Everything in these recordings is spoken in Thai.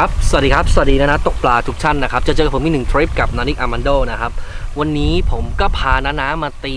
ครับ สวัสดีครับ สวัสดีนะนะตกปลาทุกท่านนะครับ จะเจอกับผมอีกหนึ่งทริปกับนานิกอามันโดนะครับ วันนี้ผมก็พานานามาตี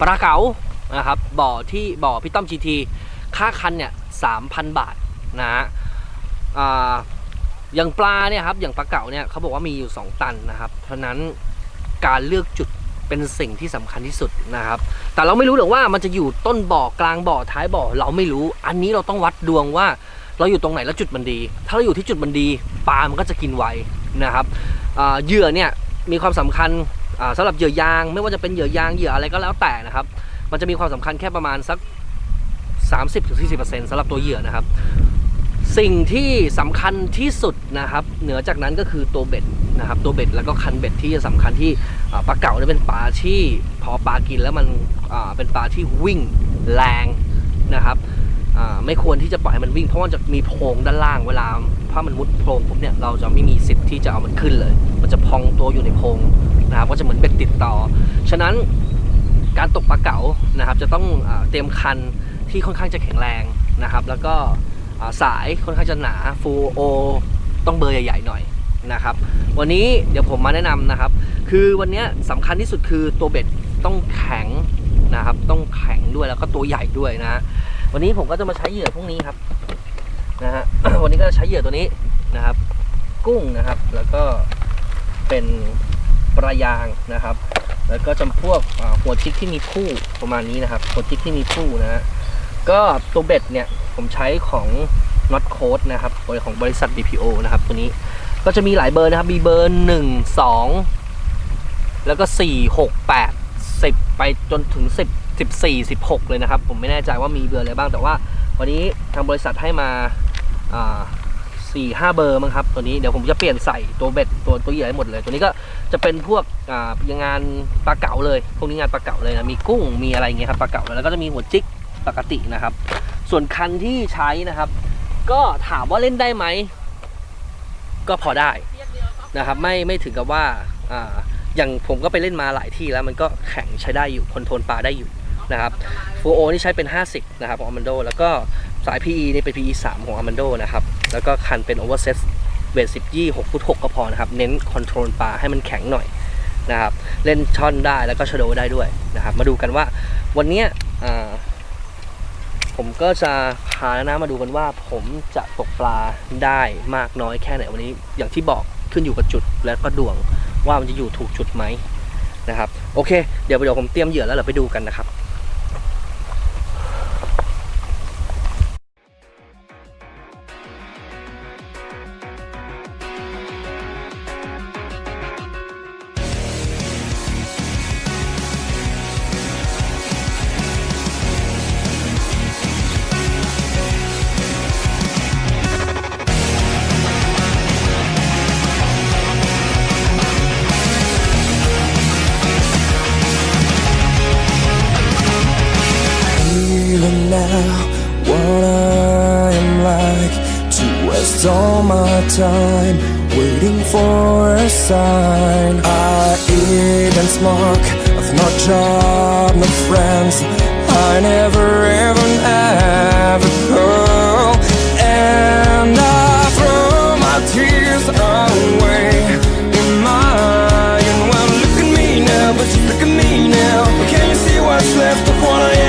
ปลาเก๋านะครับ บ่อที่บ่อพี่ต้อมจีทีค่าคันเนี่ยสามพันบาทนะฮะอ่าอย่างปลาเนี่ยครับ อย่างปลาเก๋าเนี่ยเขาบอกว่ามีอยู่ 2 ตันนะครับ เพราะฉะนั้นการเลือกจุดเป็นสิ่งที่สำคัญที่สุดนะครับ แต่เราไม่รู้หรอกว่ามันจะอยู่ต้นบ่อกลางบ่อท้ายบ่อเราไม่รู้ อันนี้เราต้องวัดดวงว่า เราอยู่ตรงไหนแล้วจุดมันดี ถ้าเราอยู่ที่จุดมันดีปลามันก็จะกินไวนะครับเหยื่อเนี่ยมีความสำคัญอ่าสำหรับเหยื่อยาง ไม่ว่าจะเป็นเหยื่อยางเหยื่ออะไรก็แล้วแต่นะครับ มันจะมีความสำคัญแค่ประมาณสัก 30-40%สำหรับตัวเหยื่อนะครับ สิ่งที่สำคัญที่สุดนะครับ เหนือจากนั้นก็คือตัวเบ็ดนะครับ ตัวเบ็ดแล้วก็คันเบ็ดที่สำคัญที่ปลาเก๋าเนี่ยเป็นปลาที่พอปลากินแล้วมันเป็นปลาที่วิ่งแรงนะครับ ไม่ควรที่จะปล่อยให้มันวิ่งเพราะว่าจะมีโพรงด้านล่างเวลาถ้ามันมุดโพรงปุ๊บเนี่ยเราจะไม่มีสิทธิ์ที่จะเอามันขึ้นเลย มันจะพองตัวอยู่ในโพรงนะครับก็จะเหมือนเบ็ดติดต่อ ฉะนั้นการตกปลาเก๋านะครับ จะต้องอเตรียมคันที่ค่อนข้างจะแข็งแรงนะครับ แล้วก็สายค่อนข้างจะหนาฟูโอต้องเบอร์ใหญ่ๆหน่อยนะครับ วันนี้เดี๋ยวผมมาแนะนำนะครับ คือวันนี้สำคัญที่สุดคือตัวเบ็ดต้องแข็งนะครับ ต้องแข็งด้วยแล้วก็ตัวใหญ่ด้วยนะ วันนี้ผมก็จะมาใช้เหยื่อพวกนี้ครับนะฮะวันนี้ก็จะใช้เหยื่อตัวนี้นะครับ กุ้งนะครับ แล้วก็เป็นปลายางนะครับ แล้วก็จำพวกหัวจิกที่มีผู้ประมาณนี้นะครับ หัวจิกที่มีผู้นะฮะก็ตัวเบ็ดเนี่ยผมใช้ของ Not Code นะครับของบริษัท BPO นะครับตัวนี้ก็จะมีหลายเบอร์นะครับ มีเบอร์หนึ่งสองแล้วก็สี่หกแปดสิบไปจนถึงสิบ 14 16 เลยนะครับ ผมไม่แน่ใจว่ามีเบอร์อะไรบ้างแต่ว่า วันนี้ทางบริษัทให้มาสี่ห้าเบอร์มั้งครับตัวนี้เดี๋ยวผมจะเปลี่ยนใส่ตัวเบ็ดตัวตัวใหญ่ให้หมดเลย ตัวนี้ก็จะเป็นพวกงานปลาเก๋าเลย พวกนี้งานปลาเก๋าเลยนะมีกุ้งมีอะไรอย่างเงี้ยครับปลาเก๋าแล้วก็จะมีหัวจิกปกตินะครับ ส่วนคันที่ใช้นะครับ ก็ถามว่าเล่นได้ไหมก็พอได้นะครับ ไม่ไม่ถึงกับว่าอย่างผมก็ไปเล่นมาหลายที่แล้วมันก็แข็งใช้ได้อยู่คอนโทรลปลาได้อยู่ นะครับฟูโอนี่ใช้เป็น 50 นะครับของ Amando แล้วก็สาย PE นี่เป็น PE 3 ของ Amando นะครับ แล้วก็คันเป็น Overset เวท10ยี่6ฟุต6ก็พอนะครับ เน้นคอนโทรลปลาให้มันแข็งหน่อยนะครับ เล่นช่อนได้แล้วก็ชโดได้ด้วยนะครับ มาดูกันว่าวันนี้ผมก็จะพานะมาดูกันว่า ผมจะตกปลาได้มากน้อยแค่ไหนวันนี้ อย่างที่บอกขึ้นอยู่กับจุดและก็ดวงว่ามันจะอยู่ถูกจุดไหมนะครับ โอเค เดี๋ยวเดี๋ยวผมเตรียมเหยื่อแล้วเราไปดูกันนะครับ job, no friends. I never even have a girl, and I throw my tears away. And well, look at me now, but just look at me now. Can you see what's left of what I am?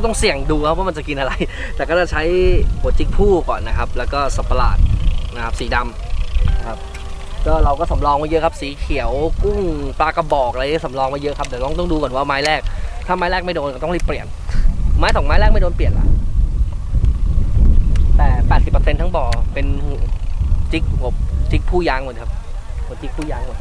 ก็ต้องเสี่ยงดูครับว่ามันจะกินอะไร แต่ก็จะใช้หัวจิกผู้ก่อนนะครับ แล้วก็สับปะหลาดนะครับสีดำนะครับก็เราก็สำรองมาเยอะครับ สีเขียวกุ้งปลากระบอกอะไรสำรองมาเยอะครับเดี๋ยวต้องต้องดูก่อนว่าไม้แรก ถ้าไม้แรกไม่โดนก็ต้องรีบเปลี่ยน ไม้สองไม้แรกไม่โดนเปลี่ยนละแต่80%ทั้งบ่อเป็นจิกหัวจิกผู้ยางหมดครับหัวจิกผู้ยางหมด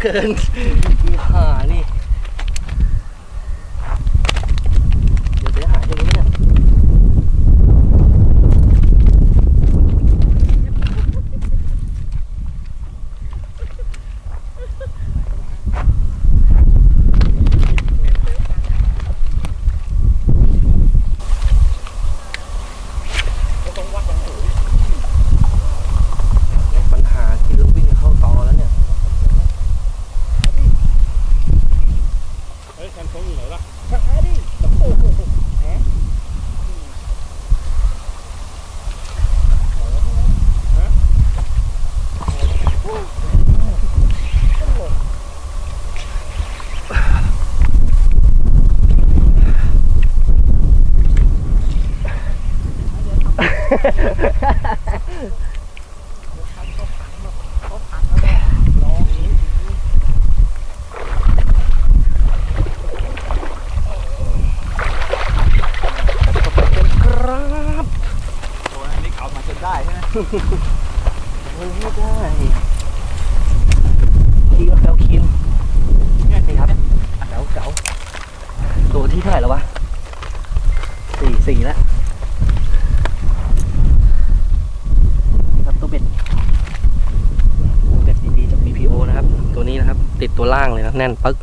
เหลือเกินหานี่ เดี๋ยวจะหาตรงนี้เนี่ย ได้ใช่ไม่ได้ทีก็แฟลคินนี่ยนี่ครับเก๋าเก๋าตัวที่เท่าไหร่แล้ววะสี่สี่แล้วนี่ครับตัวเบ็ดตัวเบ็ดดีๆจาก BPO นะครับ ตัวนี้นะครับ ติดตัวล่างเลยนะแน่นปึ๊ก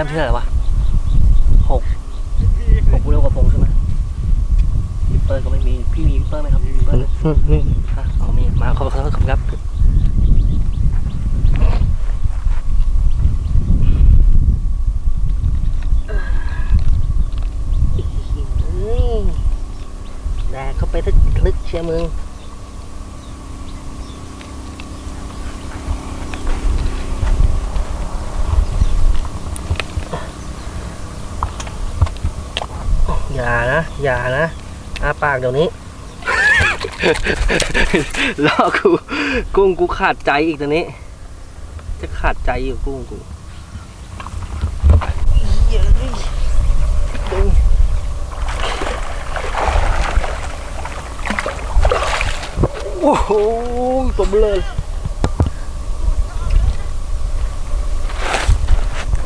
จำที่เท่าไหร่วะหกหกบุเร็วกว่าพงใช่ไหมวิปเปอร์ก็ไม่มี พี่มีวิปเปอร์ไหมครับวิปเปอร์นี่ฮะเอามี มาขอบคุณครับขอบคุณครับแดกเข้าไปทึกลึกเชียร์มึง อย่านะ อย่านะอาปากเดี๋ยวนี้ ล่อกูกุ้งกูขาดใจอีกตัวนี้ จะขาดใจอยู่กุ้งกูเย้ยดึงโอ้โหตัวเบลอ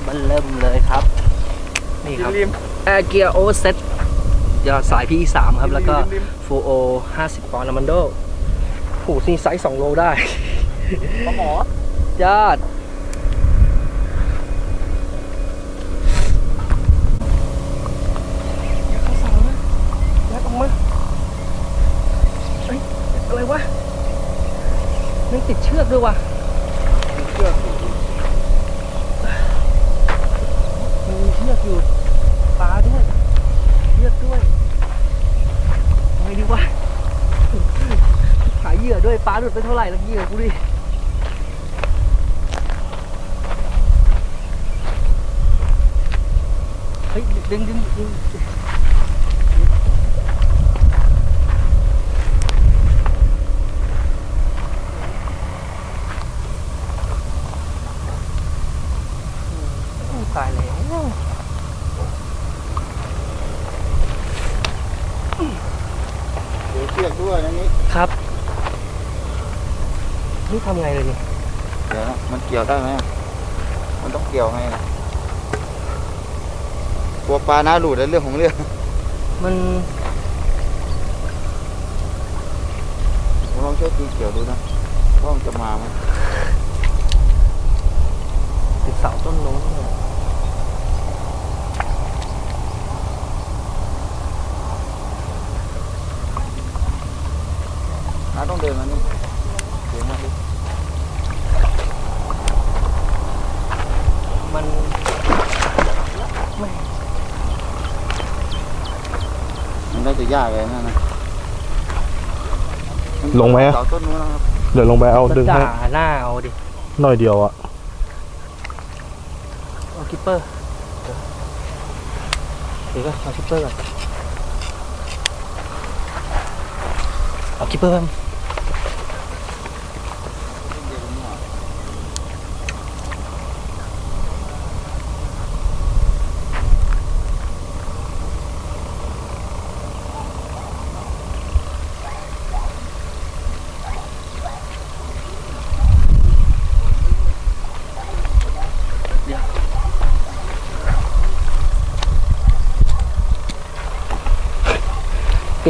มันเริ่มเลยครับ นี่ครับริมแอร์เกียร์โอเซต ยอดสาย PE 3ครับ แล้วก็ฟูโอ50ปอนด์อามันโดผูนี่ไซส์2โลได้ปหมอยอดอย่าเข้าเสานะยัดออกมาเฮ้ยอะไรวะม่งติดเชือกด้วยวะ เชือกอยู่ มันมีเชือกอยู่ปลาด้วยเชือกด้วยไงดีวะหาเหยื่อด้วยปลา หลุดไปเท่าไหร่แล้วเหยื่อกูดิเฮ้ยดึงดึงดึงอืมตายแล้วเดี๋ยวเชือกด้วยนะนี่ครับ นี่ทำไงเลยนี่เดี๋ยวนะมันเกี่ยวได้ไหมมันต้องเกี่ยวไงนะกลัวปลาหน้าหลุดในเรื่องของเรื่องมันผมลองช่วยตีเกี่ยวดูนะว่ามันจะมาไหมติดเสาต้นโน้นเนี่ยน้าต้องเดินมานี่ ยากเลยนะนะลงไหมอะเะเดี๋ยวลงไปเอาดึงให้หน้าเอาดิหน่อยเดียวอะเอาคิปเปอร์เดี๋ยวก็เอาคิปเปอร์ก่อนเอาคิปเปอร์แป๊บ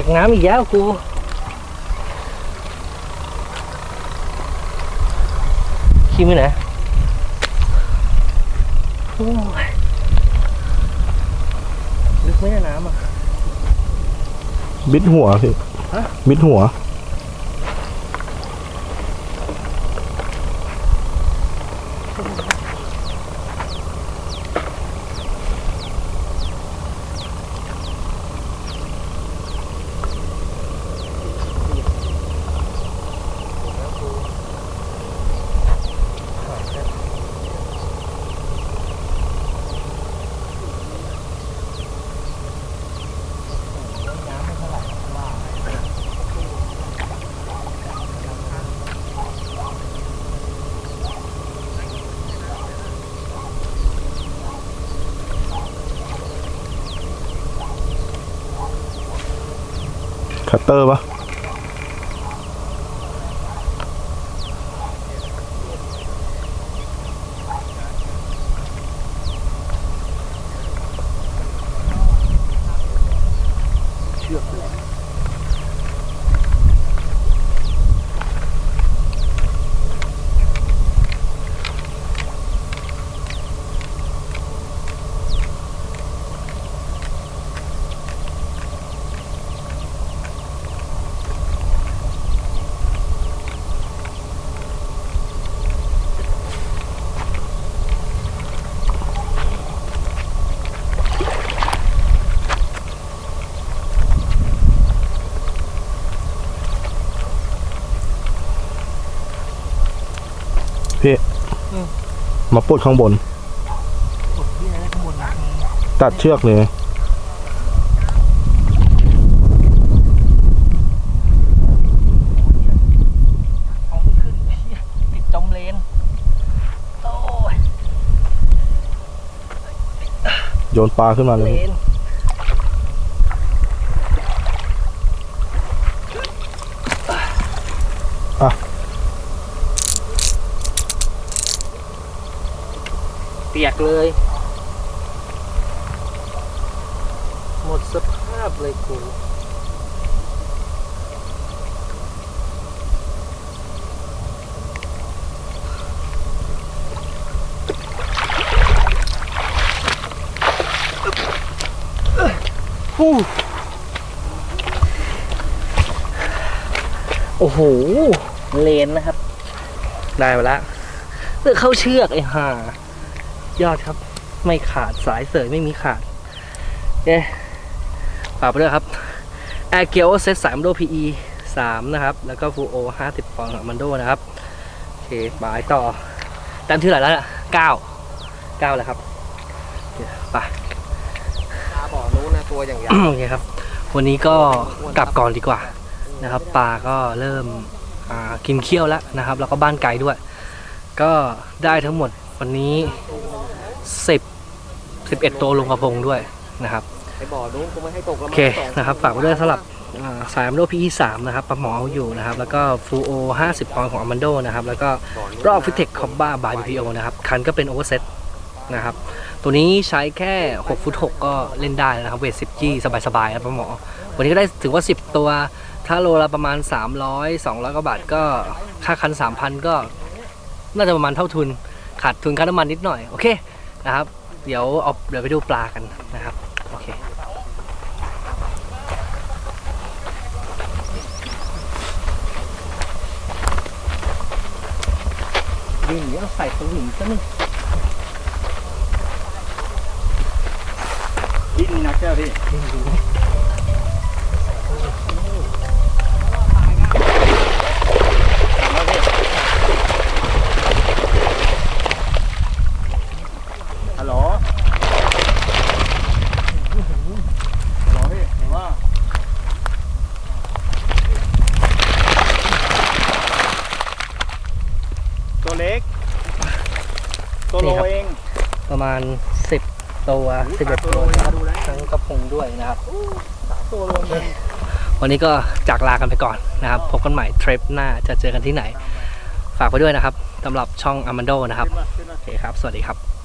เปียกน้ำอีกแล้วกูคิมไปไหนโอ้ยลึกไหมเนี่ยน้ำอะ บิดหัวพี่ ฮะ บิดหัว คัต เตอร์ปะ มาปลดข้างบน กดที่ไหนได้ข้างบนนะตัดเชือกเลย เอาไม่ขึ้นเหี้ยติดจมเลนโอ้ยโยนปลาขึ้นมาเลเลย น ปียกเลย หมดสภาพเลยกูฮู้โอ้โห เลนนะครับ ได้มาแล้วเลือกเข้าเชือกไอ้ห่า ยอดครับ ไม่ขาดสายเสยไม่มีขาดเอ๊ะฝากไปด้วยครับ a i r g e o Set 3 d o PE 3นะครับ แล้วก็ Full O 50ปอนด์ของมันโดนะครับ โอเคบายต่อแต้มที่เท่าไหร่แล้วน่ะ9 9แล้วครับโอเคไปตาบ่อนู้นนะตัวอย่างยาวโอเคครับ วันนี้ก็กลับก่อนดีกว่านะครับปลาก็เริ่มอ่ากินเขี้ยวแล้วนะครับ แล้วก็บ้านไกลด้วย ก็ได้ทั้งหมด วันนี้10 11ตัวลงกระพงด้วยนะครับไอ้บ่อนู้นกูไม่ให้ตกแล้วโอเคนะครับฝากไว้ด้วยสำหรับอ่าสายอัมโดพีสามนะครับปลาหมอเอาอยู่นะครับ แล้วก็ฟูโอห้าสิบปอนด์ของอัมมันโดนะครับ แล้วก็รอบฟิตเทคคอมบ้าบายพีโอนะครับ คันก็เป็นโอเวอร์เซตนะครับ ตัวนี้ใช้แค่ 6 ฟุต 6 ก็เล่นได้แล้วนะครับ เวท10จี้สบายๆนะปลาหมอ วันนี้ก็ได้ถือว่า 10 ตัว ถ้าโลละประมาณ 300 200กว่าบาทก็ค่าคัน 3,000 ก็น่าจะประมาณเท่าทุน ขาดทุนค่าน้ำมันนิดหน่อย โอเคนะครับ เดี๋ยวเอาเดี๋ยวไปดูปลากันนะครับ โอเคดินเดี๋ยวใส่สวิงซะหนึ่งดิ้นนี่นะแก้วพี่ฮัลโหล นี่ครับ เอง ประ มาณ 10 ตัว 11 ตัวนะครับทั้งกระพงด้วยนะครับสามตัวรวมเลยวันนี้ก็จากลากันไปก่อนนะครับ พบกันใหม่เทรปหน้าจะเจอกันที่ไหน ฝากไว้ด้วยนะครับสำหรับช่อง a m a n d o นะครับขึ้นมาขึ้นมาโอเคครับ สวัสดีครับ